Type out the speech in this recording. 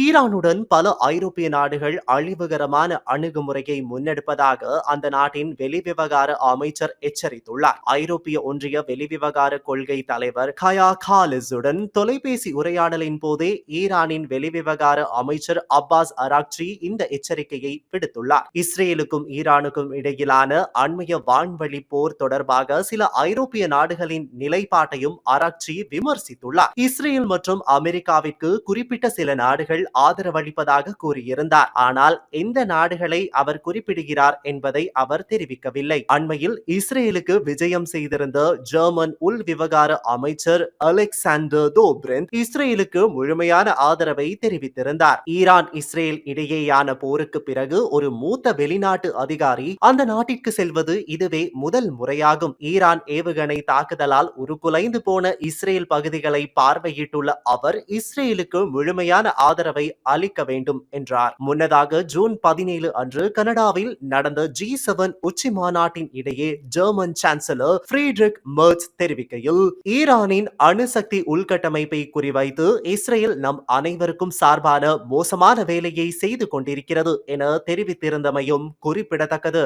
ஈரானுடன் பல ஐரோப்பிய நாடுகள் அழிவுகரமான அணுகுமுறையை முன்னெடுப்பதாக அந்த நாட்டின் வெளிவிவகார அமைச்சர் எச்சரித்துள்ளார். ஐரோப்பிய ஒன்றிய வெளிவிவகார கொள்கை தலைவர் கயா காலிஸுடன் தொலைபேசி உரையாடலின் போதே ஈரானின் வெளிவிவகார அமைச்சர் அப்பாஸ் அராக்சி இந்த எச்சரிக்கையை விடுத்துள்ளார். இஸ்ரேலுக்கும் ஈரானுக்கும் இடையிலான அண்மைய வான்வழி போர் தொடர்பாக சில ஐரோப்பிய நாடுகளின் நிலைப்பாட்டையும் அராக்சி விமர்சித்துள்ளார். இஸ்ரேல் மற்றும் அமெரிக்காவிற்கு குறிப்பிட்ட சில நாடுகள் ஆதரவளிப்பதாக கூறியிருந்தார். ஆனால் எந்த நாடுகளை அவர் குறிப்பிடுகிறார் என்பதை அவர் தெரிவிக்கவில்லை. அண்மையில் இஸ்ரேலுக்கு விஜயம் செய்திருந்த ஜெர்மன் உள் விவகார அமைச்சர் அலெக்சாண்டர் தோப்ரென் இஸ்ரேலுக்கு முழுமையான ஆதரவை தெரிவித்திருந்தார். ஈரான் இஸ்ரேல் இடையேயான போருக்கு பிறகு ஒரு மூத்த வெளிநாட்டு அதிகாரி அந்த நாட்டிற்கு செல்வது இதுவே முதல் முறையாகும். ஈரான் ஏவுகணை தாக்குதலால் உருக்குலைந்து போன இஸ்ரேல் பகுதிகளை பார்வையிட்டுள்ள அவர் இஸ்ரேலுக்கு முழுமையான ஆதரவு அளிக்க வேண்டும் என்றார். முன்னதாக ஜூன் பதினேழு அன்று கனடாவில் நடந்த ஜி செவன் உச்சி மாநாட்டின் இடையே ஜெர்மன் சான்சலர் ஃப்ரீட்ரிக் மர்ச் தெரிவிக்கையில் ஈரானின் அணுசக்தி உள்கட்டமைப்பை குறிவைத்து இஸ்ரேல் நம் அனைவருக்கும் சார்பான மோசமான வேலையை செய்து கொண்டிருக்கிறது என தெரிவித்திருந்தமையும் குறிப்பிடத்தக்கது.